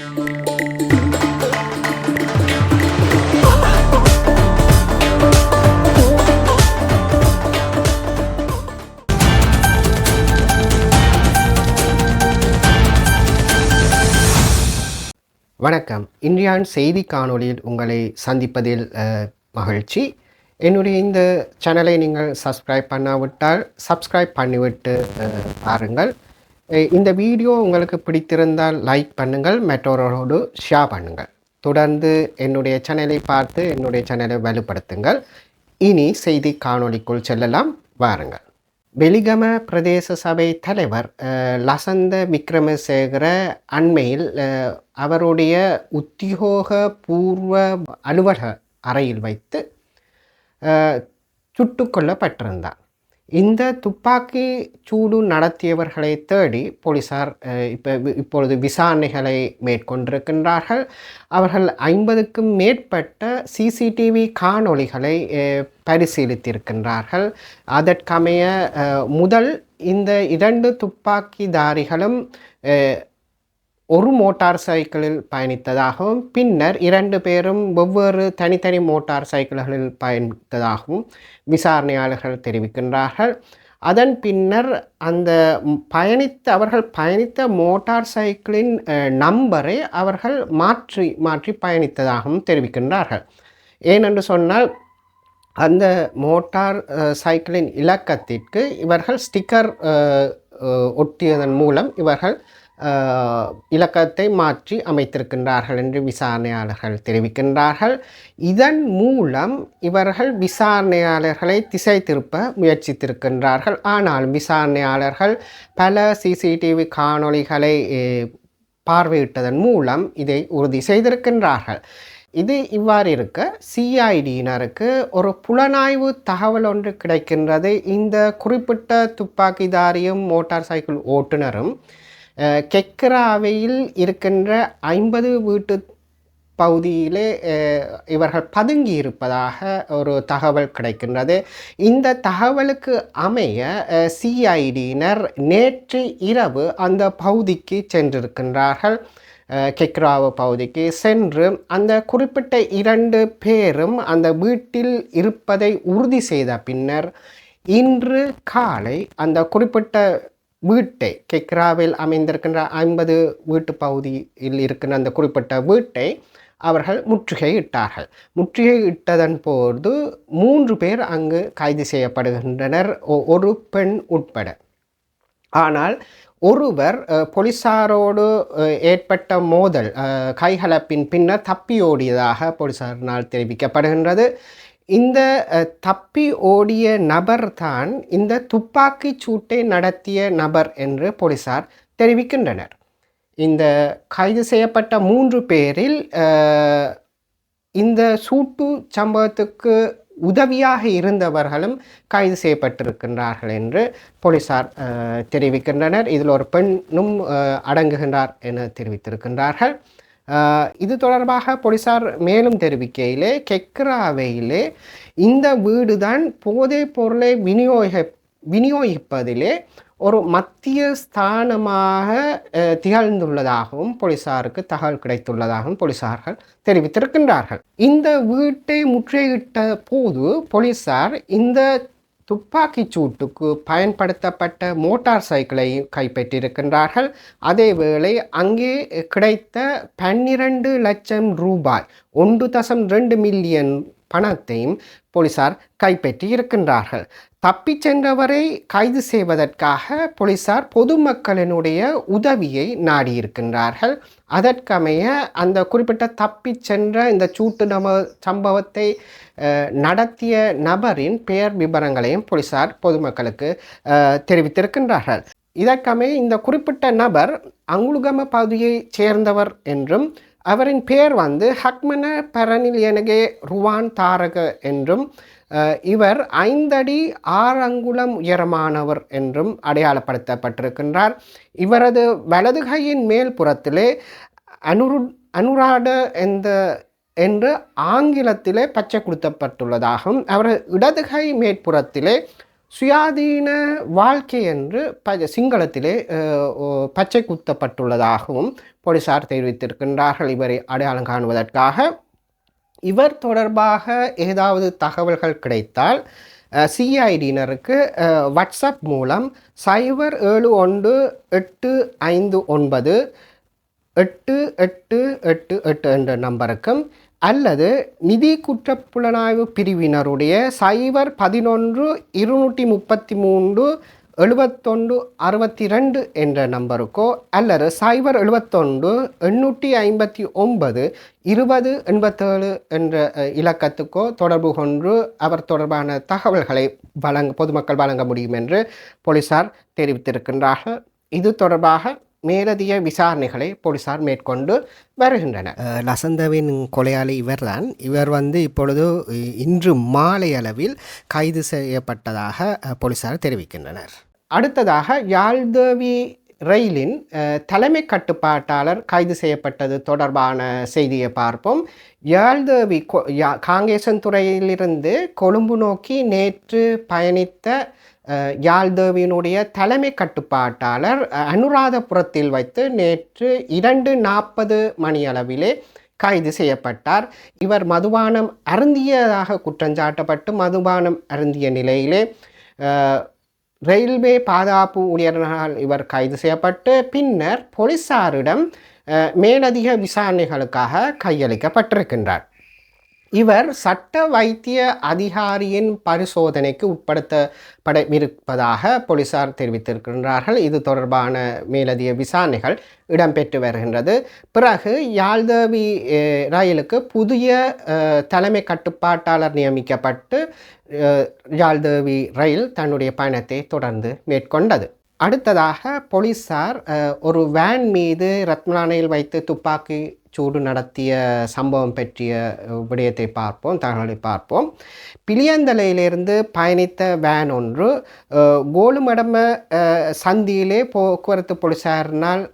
வணக்கம். இன்றையான் செய்தி காணொளியில் உங்களை சந்திப்பதில் மகிழ்ச்சி. என்னுடைய இந்த சேனலை நீங்கள் சப்ஸ்கிரைப் பண்ணாவிட்டால் சப்ஸ்கிரைப் பண்ணிவிட்டு பாருங்கள். இந்த வீடியோ உங்களுக்கு பிடித்திருந்தால் லைக் பண்ணுங்கள் மற்றவர்களோடு ஷேர் பண்ணுங்கள். தொடர்ந்து என்னுடைய சேனலை பார்த்து என்னுடைய சேனலை வலுப்படுத்துங்கள். இனி செய்தி காணொளிக்குள் செல்லலாம். வாருங்கள். வெலிகம பிரதேச சபை தலைவர் லசந்த விக்ரமசேகர அண்மையில் அவருடைய உத்தியோக பூர்வ அலுவலக அறையில் வைத்து சுட்டுக்கொள்ளப்பட்டிருந்தார் இந்த துப்பாக்கி சூடு நடத்தியவர்களை தேடி போலீசார் இப்போ இப்பொழுது விசாரணைகளை மேற்கொண்டிருக்கின்றார்கள். அவர்கள் ஐம்பதுக்கும் மேற்பட்ட சிசிடிவி காணொளிகளை பரிசீலித்திருக்கின்றார்கள். அதற்கமைய முதல் இந்த இரண்டு துப்பாக்கிதாரிகளும் ஒரு மோட்டார் சைக்கிளில் பயணித்ததாகவும் பின்னர் இரண்டு பேரும் வெவ்வேறு தனித்தனி மோட்டார் சைக்கிள்களில் பயணித்ததாகவும் விசாரணையாளர்கள் தெரிவிக்கின்றார்கள். அதன் பின்னர் அந்த பயணித்த அவர்கள் பயணித்த மோட்டார் சைக்கிளின் நம்பரை அவர்கள் மாற்றி மாற்றி பயணித்ததாகவும் தெரிவிக்கின்றார்கள். ஏனென்று சொன்னால் அந்த மோட்டார் சைக்கிளின் இலக்கத்திற்கு இவர்கள் ஸ்டிக்கர் ஒட்டியதன் மூலம் இவர்கள் இலக்கத்தை மாற்றி அமைத்திருக்கின்றார்கள் என்று விசாரணையாளர்கள் தெரிவிக்கின்றார்கள். இதன் மூலம் இவர்கள் விசாரணையாளர்களை திசை திருப்ப முயற்சித்திருக்கின்றார்கள். ஆனால் விசாரணையாளர்கள் பல சிசிடிவி காணொளிகளை பார்வையிட்டதன் மூலம் இதை உறுதி செய்திருக்கின்றார்கள். இது இவ்வாறு இருக்க சிஐடியினருக்கு ஒரு புலனாய்வு தகவல் ஒன்று கிடைக்கின்றது. இந்த குறிப்பிட்ட துப்பாக்கிதாரியும் மோட்டார் சைக்கிள் ஓட்டுநரும் கெக்கராவையில் இருக்கின்ற ஐம்பது வீட்டு பகுதியிலே இவர்கள் பதுங்கி இருப்பதாக ஒரு தகவல் கிடைக்கின்றது. இந்த தகவலுக்கு அமைய சிஐடியினர் நேற்று இரவு அந்த பகுதிக்கு சென்றிருக்கின்றார்கள். அஹ், கெக்ராவ பகுதிக்கு சென்று அந்த குறிப்பிட்ட இரண்டு பேரும் அந்த வீட்டில் இருப்பதை உறுதி செய்த பின்னர் இன்று காலை அந்த குறிப்பிட்ட வீட்டை கெக்ராவில் அமைந்திருக்கின்ற ஐம்பது வீட்டு பகுதியில் இருக்கின்ற அந்த குறிப்பிட்ட வீட்டை அவர்கள் முற்றுகையிட்டார்கள் முற்றுகையிட்டதன் போது மூன்று பேர் அங்கு கைது செய்யப்படுகின்றனர். ஒ- ஒரு பெண் உட்பட. ஆனால் ஒருவர் போலீசாரோடு ஏற்பட்ட மோதல் கைகலப்பின் பின்னர் தப்பியோடியதாக போலீசாரினால் தெரிவிக்கப்படுகின்றது. இந்த தப்பி ஓடிய நபர்தான் இந்த துப்பாக்கிச் சூட்டை நடத்திய நபர் என்று போலீசார் தெரிவிக்கின்றனர். இந்த கைது செய்யப்பட்ட மூன்று பேரில் இந்த சூட்டு சம்பவத்துக்கு உதவியாக இருந்தவர்களும் கைது செய்யப்பட்டிருக்கின்றார்கள் என்று போலீசார் தெரிவிக்கின்றனர். இதில் ஒரு பெண்ணும் அடங்குகின்றார் என தெரிவித்திருக்கின்றார்கள். இது தொடர்பாக போலீசார் மேலும் தெரிவிக்கையிலே கெக்ராவையிலே இந்த வீடு தான் போதைப் பொருளை விநியோக விநியோகிப்பதிலே ஒரு மத்திய ஸ்தானமாக திகழ்ந்துள்ளதாகவும் போலீசாருக்கு தகவல் கிடைத்துள்ளதாகவும் போலீசார்கள் தெரிவித்திருக்கின்றார்கள். இந்த வீட்டை முற்றுகையிட்ட போது போலீசார் இந்த துப்பாக்கிச் சூட்டுக்கு பயன்படுத்தப்பட்ட மோட்டார் சைக்கிளை கைப்பற்றியிருக்கின்றார்கள். அதேவேளை அங்கே கிடைத்த பன்னிரண்டு லட்சம் ரூபாய் ஒன்று தசம் ரெண்டு மில்லியன் பணத்தையும் போலீசார் கைப்பற்றி இருக்கின்றார்கள் தப்பிச் சென்றவரை கைது செய்வதற்காக போலீசார் பொதுமக்களினுடைய உதவியை நாடியிருக்கின்றார்கள். அதற்கமைய அந்த குறிப்பிட்ட தப்பிச் சென்ற இந்த சூட்டு நப சம்பவத்தை நடத்திய நபரின் பெயர் விவரங்களையும் போலீசார் பொதுமக்களுக்கு தெரிவித்திருக்கின்றார்கள். இதற்கமைய இந்த குறிப்பிட்ட நபர் அங்குலுகம பகுதியைச் சேர்ந்தவர் என்றும் அவரின் பெயர் வந்து ஹக்மன பரனிலியனகே ருவான் தாரக என்றும் இவர் ஐந்தடி ஆறு அங்குலம் உயரமானவர் என்றும் அடையாளப்படுத்தப்பட்டிருக்கின்றார். இவரது வலது கையின் மேல் புறத்திலே அனுரு அனுராட என்ற என்று ஆங்கிலத்திலே பச்சை கொடுத்தப்பட்டுள்ளதாகவும் அவர் இடது கை மேற்புறத்திலே சுயாதீன வாழ்க்கை என்று ப சிங்களத்திலே பச்சை குத்தப்பட்டுள்ளதாகவும் போலீசார் தெரிவித்திருக்கின்றார்கள். இவரை அடையாளம் காணுவதற்காக இவர் தொடர்பாக ஏதாவது தகவல்கள் கிடைத்தால் சிஐடியினருக்கு வாட்ஸ்அப் மூலம் சைபர் ஏழு ஒன்று எட்டு ஐந்து ஒன்பது எட்டு எட்டு எட்டு எட்டு என்ற நம்பருக்கும் அல்லது நிதி குற்றப்புலனாய்வு பிரிவினருடைய சைபர் பதினொன்று இருநூற்றி முப்பத்தி மூன்று எழுபத்தொன்று அறுபத்தி ரெண்டு என்ற நம்பருக்கோ அல்லது சைபர் எழுபத்தொன்று எண்ணூற்றி ஐம்பத்தி ஒன்பது இருபது எண்பத்தேழு என்ற இலக்கத்துக்கோ தொடர்பு கொண்டு அவர் தொடர்பான தகவல்களை வழங்க பொதுமக்கள் வழங்க முடியும் என்று போலீசார் தெரிவித்திருக்கின்றார்கள். இது தொடர்பாக மேலதிக விசாரணைகளை போலீசார் மேற்கொண்டு வருகின்றனர். லசந்தவின் கொலையாளி இவர்தான். இவர் வந்து இப்பொழுது இன்று மாலை அளவில் கைது செய்யப்பட்டதாக போலீசார் தெரிவிக்கின்றனர். அடுத்ததாக யாழ்தேவி ரயிலின் தலைமை கட்டுப்பாட்டாளர் கைது செய்யப்பட்டது தொடர்பான செய்தியை பார்ப்போம். யாழ்தேவி கொ- யா- காங்கேசன்துறையிலிருந்து கொழும்பு நோக்கி நேற்று பயணித்த யாழ்தேவியினுடைய தலைமை கட்டுப்பாட்டாளர் அனுராதபுரத்தில் வைத்து நேற்று இரண்டு நாற்பது மணியளவிலே கைது செய்யப்பட்டார். இவர் மதுபானம் அருந்தியதாக குற்றஞ்சாட்டப்பட்டு மதுபானம் அருந்திய நிலையிலே ரயில்வே பாதுகாப்பு ஊழியர்களால் இவர் கைது செய்யப்பட்டு பின்னர் போலீசாரிடம் மேலதிக விசாரணைகளுக்காக கையளிக்கப்பட்டிருக்கின்றார். இவர் சட்ட வைத்திய அதிகாரியின் பரிசோதனைக்கு உட்படுத்தப்படவிருப்பதாக போலீசார் தெரிவித்திருக்கின்றார்கள். இது தொடர்பான மேலதிக விசாரணைகள் இடம்பெற்று வருகின்றது. பிறகு யாழ்தேவி ரயிலுக்கு புதிய தலைமை கட்டுப்பாட்டாளர் நியமிக்கப்பட்டு யாழ்தேவி ரயில் தன்னுடைய பயணத்தை தொடர்ந்து மேற்கொண்டது. அடுத்ததாக போலீசார் ஒரு வேன் மீது ரத்மலானையில் வைத்து துப்பாக்கி சூடு நடத்திய சம்பவம் பற்றிய விடயத்தை பார்ப்போம் தகவலை பார்ப்போம். பிளியந்தலையிலிருந்து பயணித்த வேன் ஒன்று கோலுமடம சந்தியிலே போக்குவரத்து போலீசாரினால்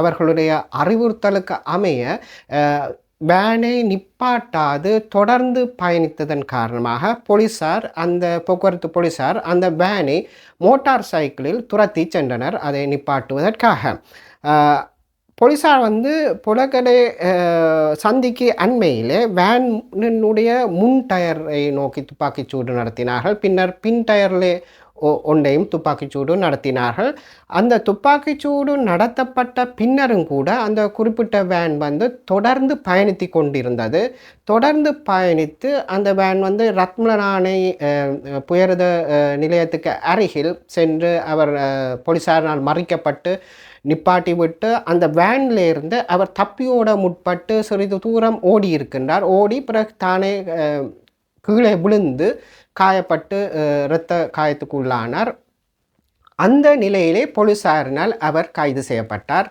அவர்களுடைய அறிவுறுத்தலுக்கு அமைய வேனை நிப்பாட்டாது தொடர்ந்து பயணித்ததன் காரணமாக போலீசார் அந்த போக்குவரத்து போலீசார் அந்த வேனை மோட்டார் சைக்கிளில் துரத்தி சென்றனர். அதை நிப்பாட்டுவதற்காக போலீஸார் போலீசார் வந்து புலகடை சந்திக்கு அண்மையிலே வேனினுடைய முன் டயரை நோக்கி துப்பாக்கிச் சூடு நடத்தினார்கள். பின்னர் பின் டயரில் ஒ- ஒன்றையும் துப்பாக்கிச்சூடு நடத்தினார்கள். அந்த துப்பாக்கிச்சூடு நடத்தப்பட்ட பின்னரும் கூட அந்த குறிப்பிட்ட வேன் வந்து தொடர்ந்து பயணித்து கொண்டிருந்தது. தொடர்ந்து பயணித்து அந்த வேன் வந்து ரத்மலானை புயரத நிலையத்துக்கு அருகில் சென்று அவர் போலீஸாரினால் போலீசாரினால் மறிக்கப்பட்டு நிப்பாட்டி விட்டு அந்த வேன்லேருந்து அவர் தப்பியோட முற்பட்டு சிறிது தூரம் ஓடி இருக்கின்றார். ஓடி பிறகு தானே கீழே விழுந்து காயப்பட்டு இரத்த காயத்துக்குள்ளானார். அந்த நிலையிலே போலீசாரினால் அவர் கைது செய்யப்பட்டார்.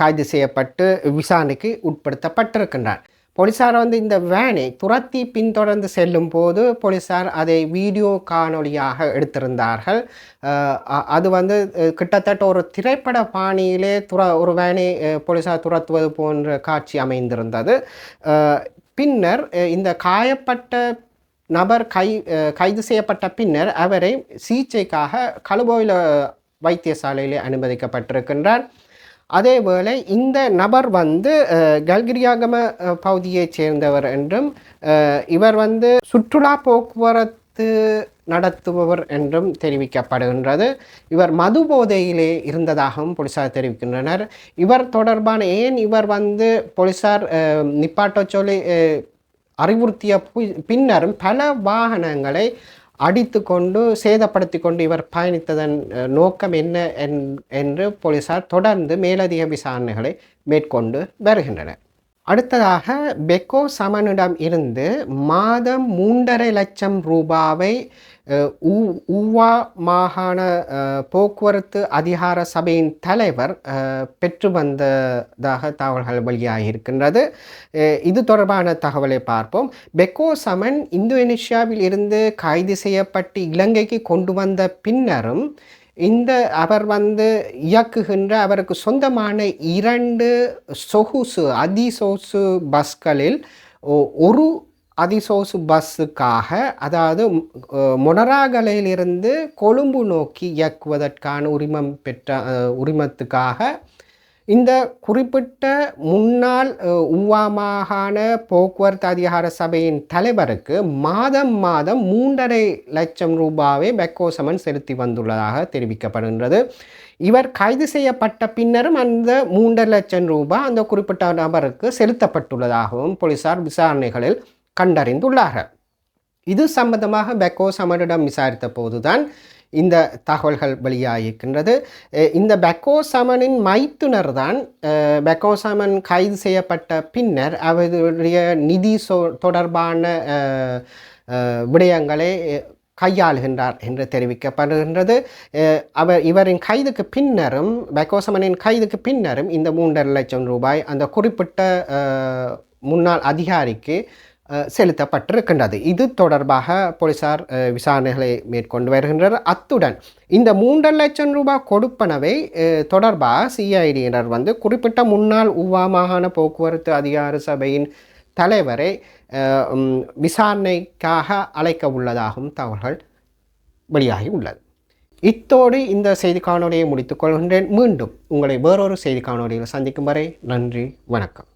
கைது செய்யப்பட்டு விசாரணைக்கு உட்படுத்தப்பட்டிருக்கின்றார். போலீசார் வந்து இந்த வேனை துரத்தி பின்தொடர்ந்து செல்லும் போது போலீசார் அதை வீடியோ காணொளியாக எடுத்திருந்தார்கள். அது வந்து கிட்டத்தட்ட ஒரு திரைப்பட பாணியிலே துர ஒரு வேனை போலீஸார் போலீசார் துரத்துவது போன்ற காட்சி அமைந்திருந்தது. பின்னர் இந்த காயப்பட்ட நபர் கை கைது செய்யப்பட்ட பின்னர் அவரை சிகிச்சைக்காக கழுபோயில வைத்தியசாலையிலே அனுமதிக்கப்பட்டிருக்கின்றார். அதேவேளை இந்த நபர் வந்து கல்கிரியாகம பகுதியைச் சேர்ந்தவர் என்றும் இவர் வந்து சுற்றுலா போக்குவரத்து நடத்துபவர் என்றும் தெரிவிக்கப்படுகின்றது. இவர் மது போதையிலே இருந்ததாகவும் போலீசார் தெரிவிக்கின்றனர். இவர் தொடர்பான ஏன் இவர் வந்து போலீசார் அஹ், நிப்பாட்டச் சொல்லி அறிவுறுத்திய பின்னரும் பல வாகனங்களை அடித்து கொண்டு சேதப்படுத்தி கொண்டு இவர் பயணித்ததன் நோக்கம் என்ன என்- என்று போலீசார் தொடர்ந்து மேலதிக விசாரணைகளை மேற்கொண்டு வருகின்றனர். அடுத்ததாக பெக்கோ சமனிடம் இருந்து மாதம் மூன்றரை லட்சம் ரூபாவை ஊவா மாகாண போக்குவரத்து அதிகார சபையின் தலைவர் பெற்று வந்ததாக தகவல்கள் வெளியாகியிருக்கின்றது இது தொடர்பான தகவலை பார்ப்போம். பெக்கோ சமன் இந்தோனேஷியாவில் இருந்து கைது செய்யப்பட்டு இலங்கைக்கு கொண்டு வந்த பின்னரும் இந்த அவர் வந்து இயக்குகின்ற அவருக்கு சொந்தமான இரண்டு சொகுசு அதிசொகுசு பஸ்களில் ஒ- ஒரு அதிசொகுசு பஸ்ஸுக்காக அதாவது மொனராகலையிலிருந்து கொழும்பு நோக்கி இயக்குவதற்கான உரிமம் பெற்ற உரிமத்துக்காக இந்த குறிப்பிட்ட முன்னாள் உவா மாகாண போக்குவரத்து அதிகார சபையின் தலைவருக்கு மாதம் மாதம் மூன்றரை லட்சம் ரூபாவை பெக்கோசமன் செலுத்தி வந்துள்ளதாக தெரிவிக்கப்படுகின்றது. இவர் கைது செய்யப்பட்ட பின்னரும் அந்த மூன்றரை லட்சம் ரூபாய் அந்த குறிப்பிட்ட நபருக்கு செலுத்தப்பட்டுள்ளதாகவும் போலீசார் விசாரணைகளில் கண்டறிந்துள்ளார்கள். இது சம்பந்தமாக பெக்கோ சமனிடம் விசாரித்த போதுதான் இந்த தகவல்கள் வெளியாகிருக்கின்றது இந்த பெக்கோசமனின் மைத்துனர் தான் பெக்கோசமன் கைது செய்யப்பட்ட பின்னர் அவருடைய நிதி சொ தொடர்பான விடயங்களை கையாளுகின்றார் என்று தெரிவிக்கப்படுகின்றது. அவர் இவரின் கைதுக்கு பின்னரும் பெக்கோசமனின் கைதுக்கு பின்னரும் இந்த மூன்றரை லட்சம் ரூபாய் அந்த குறிப்பிட்ட முன்னாள் அதிகாரிக்கு செலுத்தப்பட்டிருக்கின்றது. இது தொடர்பாக போலீசார் விசாரணைகளை மேற்கொண்டு வருகின்றனர். அத்துடன் இந்த மூன்றரை லட்சம் ரூபாய் கொடுப்பனவை தொடர்பாக சிஐடியினர் வந்து குறிப்பிட்ட முன்னாள் உவா மாகாண போக்குவரத்து அதிகார சபையின் தலைவரை விசாரணைக்காக அழைக்க உள்ளதாகவும் தகவல்கள் வெளியாகி உள்ளது. இத்தோடு இந்த செய்தி காணொலியை முடித்துக் கொள்கின்றேன். மீண்டும் உங்களை வேறொரு செய்தி காணொலியில் சந்திக்கும் வரை நன்றி வணக்கம்.